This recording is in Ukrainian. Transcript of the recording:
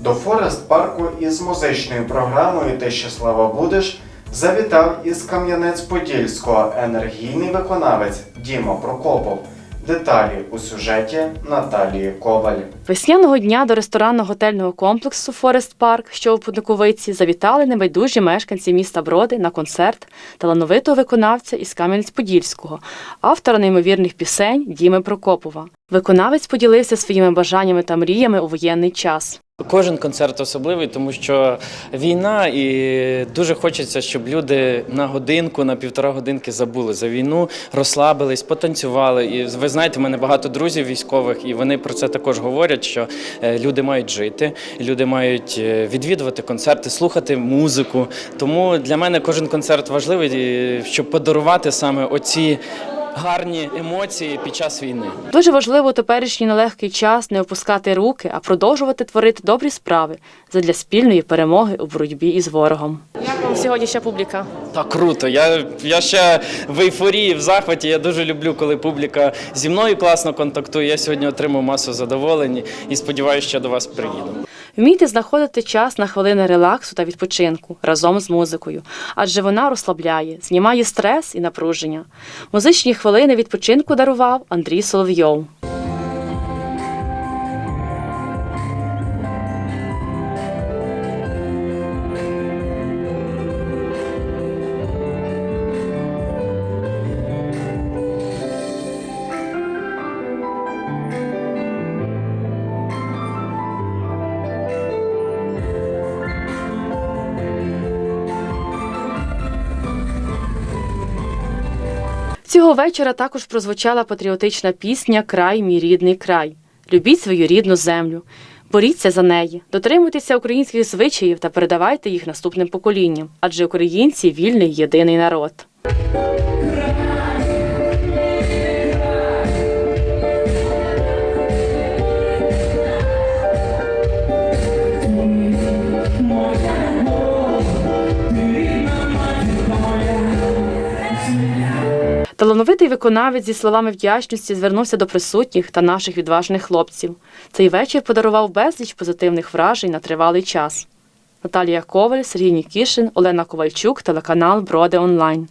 До Форест парку із музичною програмою Ти щаслива будеш завітав із Кам'янець-Подільського енергійний виконавець Діма Прокопов. Деталі у сюжеті Наталії Коваль. Весняного дня до ресторанно-готельного комплексу Форест Парк, що у Путниковиці, завітали небайдужі мешканці міста Броди на концерт талановитого виконавця із Кам'янець-Подільського, автора неймовірних пісень Діми Прокопова. Виконавець поділився своїми бажаннями та мріями у воєнний час. Кожен концерт особливий, тому що війна, і дуже хочеться, щоб люди на годинку, на півтора годинки забули за війну, розслабились, потанцювали. І ви знаєте, в мене багато друзів військових, і вони про це також говорять, що е, люди мають жити, люди мають е, відвідувати концерти, слухати музику. Тому для мене кожен концерт важливий, щоб подарувати саме оці гарні емоції під час війни. Дуже важливо у теперішній нелегкий час не опускати руки, а продовжувати творити добрі справи задля спільної перемоги у боротьбі із ворогом. Як вам сьогоднішня публіка? Так круто. Я, я ще в ейфорії, в захваті. Я дуже люблю, коли публіка зі мною класно контактує. Я сьогодні отримав масу задоволень і сподіваюся, що до вас приїду. Вмійте знаходити час на хвилини релаксу та відпочинку разом з музикою, адже вона розслабляє, знімає стрес і напруження. Музичні хвилини відпочинку дарував Андрій Соловйов. Цього вечора також прозвучала патріотична пісня Край, мій рідний край. Любіть свою рідну землю, боріться за неї, дотримуйтеся українських звичаїв та передавайте їх наступним поколінням, адже українці вільний єдиний народ. Талановитий виконавець зі словами вдячності звернувся до присутніх та наших відважних хлопців. Цей вечір подарував безліч позитивних вражень на тривалий час. Наталія Коваль, Сергій Нікішин, Олена Ковальчук, телеканал Броди Онлайн.